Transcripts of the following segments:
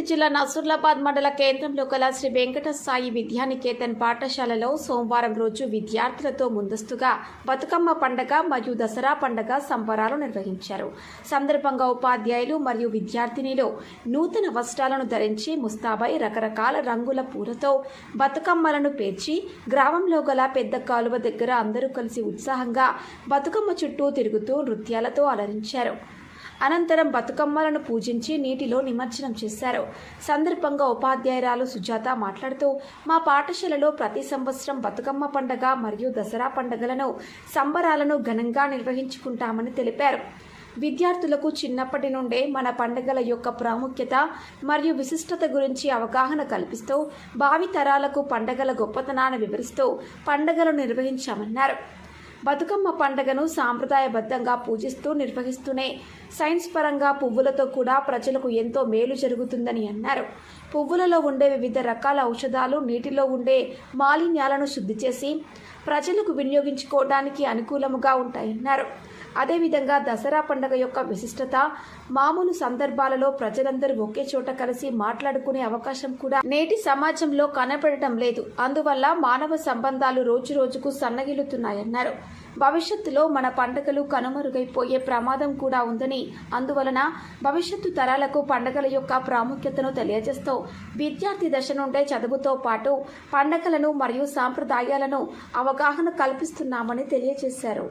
రంగారెడ్డి జిల్లా నసూర్లాబాద్ మండల కేంద్రంలో గల శ్రీ వెంకట సాయి విద్యానికేతన్ పాఠశాలలో సోమవారం రోజు విద్యార్థులతో ముందస్తుగా బతుకమ్మ పండగ మరియు దసరా పండగ సంబరాలు నిర్వహించారు. సందర్భంగా ఉపాధ్యాయులు మరియు విద్యార్థినిలు నూతన వస్త్రాలను ధరించి ముస్తాబై రకరకాల రంగుల పూలతో బతుకమ్మలను పేర్చి గ్రామంలో గల పెద్ద కాలువ దగ్గర అందరూ కలిసి ఉత్సాహంగా బతుకమ్మ చుట్టూ తిరుగుతూ నృత్యాలతో అలరించారు. అనంతరం బతుకమ్మలను పూజించి నీటిలో నిమజ్జనం చేశారు. సందర్భంగా ఉపాధ్యాయురాలు సుజాత మాట్లాడుతూ మా పాఠశాలలో ప్రతి సంవత్సరం బతుకమ్మ పండగ మరియు దసరా పండుగలను సంబరాలను ఘనంగా నిర్వహించుకుంటామని తెలిపారు. విద్యార్థులకు చిన్నప్పటి నుండే మన పండుగల యొక్క ప్రాముఖ్యత మరియు విశిష్టత గురించి అవగాహన కల్పిస్తూ భావితరాలకు పండగల గొప్పతనాన్ని వివరిస్తూ పండగలు నిర్వహించామన్నారు. బతుకమ్మ పండుగను సాంప్రదాయబద్ధంగా పూజిస్తూ నిర్వహిస్తూనే సైన్స్ పరంగా పువ్వులతో కూడా ప్రజలకు ఎంతో మేలు జరుగుతుందని అన్నారు. పువ్వులలో ఉండే వివిధ రకాల ఔషధాలు నీటిలో ఉండే మాలిన్యాలను శుద్ధి చేసి ప్రజలకు వినియోగించుకోవడానికి అనుకూలముగా ఉంటాయన్నారు. అదేవిధంగా దసరా పండుగ యొక్క విశిష్టత మామూలు సందర్భాలలో ప్రజలందరూ ఒకే చోట కలిసి మాట్లాడుకునే అవకాశం కూడా నేటి సమాజంలో కనపడటం లేదు. అందువల్ల మానవ సంబంధాలు రోజు రోజుకు సన్నగిల్లుతున్నాయన్నారు. భవిష్యత్తులో మన పండుగలు కనుమరుగైపోయే ప్రమాదం కూడా ఉందని అందువలన భవిష్యత్తు తరాలకు పండుగల యొక్క ప్రాముఖ్యతను తెలియజేస్తూ విద్యార్థి దశ నుండే చదువుతో పాటు పండుగలను మరియు సాంప్రదాయాలను అవగాహన కల్పిస్తున్నామని తెలియజేశారు.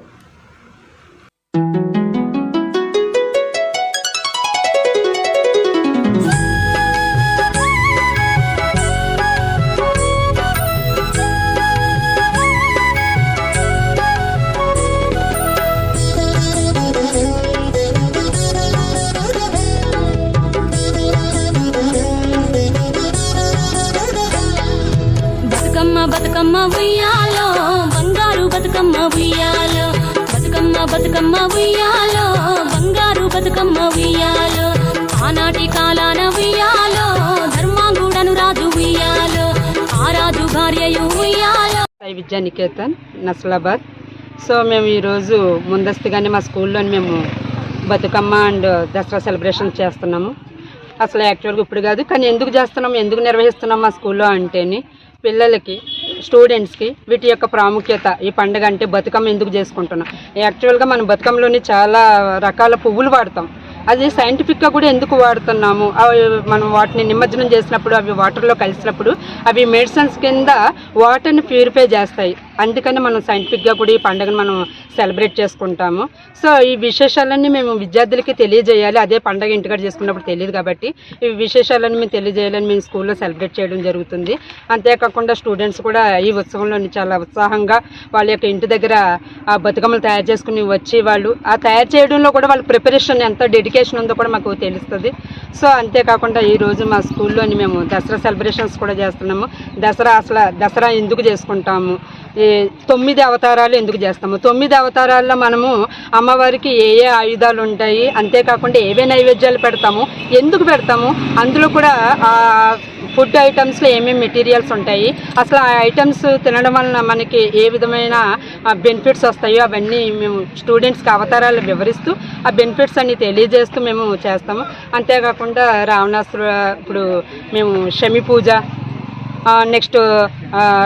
బతుకమ్మ బతుకమ్మ ఉయ్యాలో. బంగారు బతుకమ్మ ఉయ్యాలో. బతుకమ్మ బతుకమ్మ ఉయ్యాలో. బంగారు బతుకమ్మ ఉయ్యాలో. ఆనాటి కాలాన ఉయ్యాలో. ధర్మాంగుడను రాజు ఉయ్యాలో. ఆ రాజు భార్యయు ఉయ్యాలో. సాయి విద్యా నికేతన్ నస్లాబాద్. సో మేము ఈరోజు ముందస్తుగానే మా స్కూల్లో మేము బతుకమ్మ అండ్ దసరా సెలబ్రేషన్ చేస్తున్నాము. అసలు యాక్చువల్గా ఇప్పుడు కాదు కానీ ఎందుకు చేస్తున్నాం ఎందుకు నిర్వహిస్తున్నాం మా స్కూల్లో అంటేని పిల్లలకి స్టూడెంట్స్కి వీటి యొక్క ప్రాముఖ్యత ఈ పండుగ అంటే బతుకమ్మ ఎందుకు చేసుకుంటున్నాం? యాక్చువల్గా మనం బతుకమ్మలోని చాలా రకాల పువ్వులు వాడతాం. అది సైంటిఫిక్గా కూడా ఎందుకు వాడుతున్నాము? అవి మనం వాటిని నిమజ్జనం చేసినప్పుడు అవి వాటర్లో కలిసినప్పుడు అవి మెడిసిన్స్ కింద వాటర్ని ప్యూరిఫై చేస్తాయి. అందుకని మనం సైంటిఫిక్గా కూడా ఈ పండుగను మనం సెలబ్రేట్ చేసుకుంటాము. సో ఈ విశేషాలన్నీ మేము విద్యార్థులకి తెలియజేయాలి. అదే పండుగ ఇంటికాడ చేసుకున్నప్పుడు తెలియదు కాబట్టి ఈ విశేషాలను మేము తెలియజేయాలని మేము స్కూల్లో సెలబ్రేట్ చేయడం జరుగుతుంది. అంతేకాకుండా స్టూడెంట్స్ కూడా ఈ ఉత్సవంలో చాలా ఉత్సాహంగా వాళ్ళ యొక్క ఇంటి దగ్గర ఆ బతుకమ్మలు తయారు చేసుకుని వచ్చి వాళ్ళు ఆ తయారు చేయడంలో కూడా వాళ్ళ ప్రిపరేషన్ ఎంత డెడికేషన్ ఉందో కూడా మాకు తెలుస్తుంది. సో అంతేకాకుండా ఈరోజు మా స్కూల్లోని మేము దసరా సెలబ్రేషన్స్ కూడా చేస్తున్నాము. దసరా అసలు దసరా ఎందుకు చేసుకుంటాము? తొమ్మిది అవతారాలు ఎందుకు చేస్తాము? తొమ్మిది అవతారాల్లో మనము అమ్మవారికి ఏ ఏ ఆయుధాలు ఉంటాయి? అంతేకాకుండా ఏవే నైవేద్యాలు పెడతాము? ఎందుకు పెడతాము? అందులో కూడా ఆ ఫుడ్ ఐటమ్స్లో ఏమేమి మెటీరియల్స్ ఉంటాయి? అసలు ఆ ఐటమ్స్ తినడం వలన మనకి ఏ విధమైన బెనిఫిట్స్ వస్తాయో అవన్నీ మేము స్టూడెంట్స్కి అవతారాలు వివరిస్తూ ఆ బెనిఫిట్స్ అన్ని తెలియజేస్తూ మేము చేస్తాము. అంతేకాకుండా రావణాసురు ఇప్పుడు మేము శమి పూజ నెక్స్ట్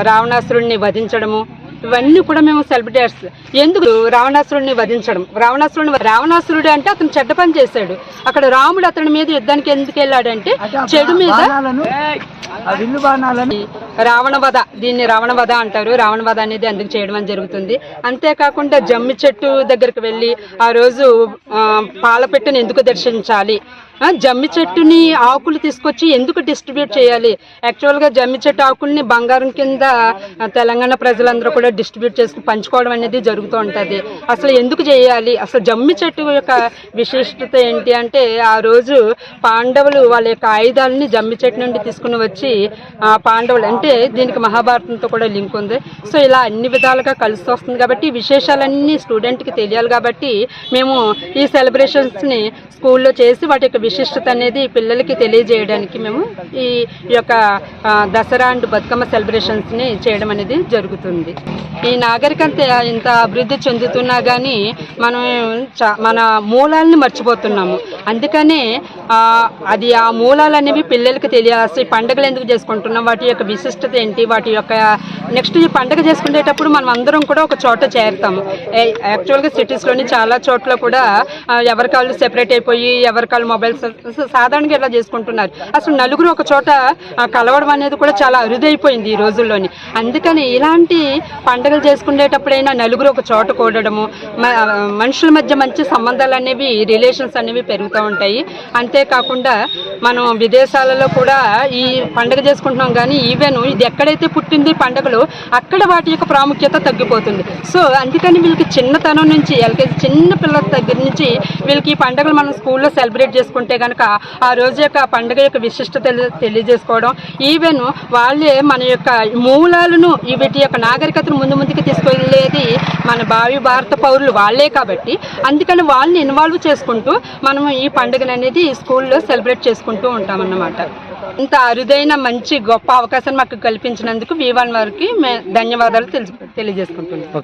రావణాసురుడిని వధించడము. ఇవన్నీ కూడా మేము సెలబ్రేట్స్ ఎందుకు రావణాసురుడిని వధించడం? రావణాసురుడిని రావణాసురుడు అంటే అతను చెడ్డ పని చేశాడు. అక్కడ రాముడు అతని మీద యుద్ధానికి ఎందుకు వెళ్ళాడంటే చెడు మీద రావణ వధ దీన్ని రావణ వధ అంటారు. రావణ వధ అనేది అందుకు చేయడం అని జరుగుతుంది. అంతేకాకుండా జమ్మి చెట్టు దగ్గరికి వెళ్ళి ఆ రోజు పాలపెట్టుని ఎందుకు దర్శించాలి? జమ్మి చెట్టుని ఆకులు తీసుకొచ్చి ఎందుకు డిస్ట్రిబ్యూట్ చేయాలి? యాక్చువల్గా జమ్మి చెట్టు ఆకుల్ని బంగారం కింద తెలంగాణ ప్రజలందరూ కూడా డిస్ట్రిబ్యూట్ చేసి పంచుకోవడం అనేది జరుగుతూ ఉంటుంది. అసలు ఎందుకు చేయాలి? అసలు జమ్మి చెట్టు యొక్క విశిష్టత ఏంటి అంటే ఆ రోజు పాండవులు వాళ్ళ యొక్క ఆయుధాలని జమ్మి చెట్టు నుండి తీసుకుని వచ్చి ఆ, పాండవులు అంటే దీనికి మహాభారతంతో కూడా లింక్ ఉంది. సో ఇలా అన్ని విధాలుగా కలిసి వస్తుంది కాబట్టి విశేషాలన్నీ స్టూడెంట్కి తెలియాలి కాబట్టి మేము ఈ సెలబ్రేషన్స్ని స్కూల్లో చేసి వాటి యొక్క విశిష్టత అనేది పిల్లలకి తెలియజేయడానికి మేము ఈ యొక్క దసరా అండ్ బతుకమ్మ సెలబ్రేషన్స్ని చేయడం అనేది జరుగుతుంది. ఈ నాగరికత ఇంత అభివృద్ధి చెందుతున్నా కానీ మనం చా- మన మూలాల్ని మర్చిపోతున్నాము. అందుకనే అది ఆ మూలాలు అనేవి పిల్లలకి తెలియాల్సి పండుగలు ఎందుకు చేసుకుంటున్నాం వాటి యొక్క విశిష్టత ఏంటి వాటి యొక్క నెక్స్ట్ ఈ పండుగ చేసుకునేటప్పుడు మనం అందరం కూడా ఒక చోట చేరుతాము. యాక్చువల్గా సిటీస్లోని చాలా చోట్ల కూడా ఎవరి కాళ్ళు సెపరేట్ అయిపోయి ఎవరి ఎవరికాల మొబైల్స్ సాధారణంగా ఇలా చేసుకుంటున్నారు? అసలు నలుగురు ఒక చోట కలవడం అనేది కూడా చాలా అరుదైపోయింది ఈ రోజుల్లోని. అందుకని ఇలాంటి పండుగలు చేసుకునేటప్పుడైనా నలుగురు ఒక చోట కూడడము మ- మనుషుల మధ్య మంచి సంబంధాలు అనేవి రిలేషన్స్ అనేవి పెరుగుతూ ఉంటాయి. అంతేకాకుండా మనం విదేశాలలో కూడా ఈ పండుగ చేసుకుంటున్నాం కానీ ఈవెన్ ఇది ఎక్కడైతే పుట్టింది పండుగలు అక్కడ వాటి యొక్క ప్రాముఖ్యత తగ్గిపోతుంది. సో అందుకని వీళ్ళకి చిన్నతనం నుంచి ఎల్కేజీ చిన్న పిల్లల దగ్గర నుంచి వీళ్ళకి ఈ పండుగలు మనం స్కూల్లో సెలబ్రేట్ చేసుకుంటే కనుక ఆ రోజు యొక్క పండుగ యొక్క విశిష్టత తెలియజేసుకోవడం ఈవెన్ వాళ్ళే మన యొక్క మూలాలను వీటి యొక్క నాగరికతను ముందు ముందుకు తీసుకెళ్ళేది మన భావి భారత పౌరులు వాళ్ళే కాబట్టి అందుకని వాళ్ళని ఇన్వాల్వ్ చేసుకుంటూ మనం ఈ పండుగను అనేది స్కూల్లో సెలబ్రేట్ చేసుకుంటూ ఉంటామన్నమాట. ఇంత అరుదైన మంచి గొప్ప అవకాశం మాకు కల్పించినందుకు వివాన్ వారికి మే ధన్యవాదాలు తెలుసు తెలియజేసుకుంటున్నాం.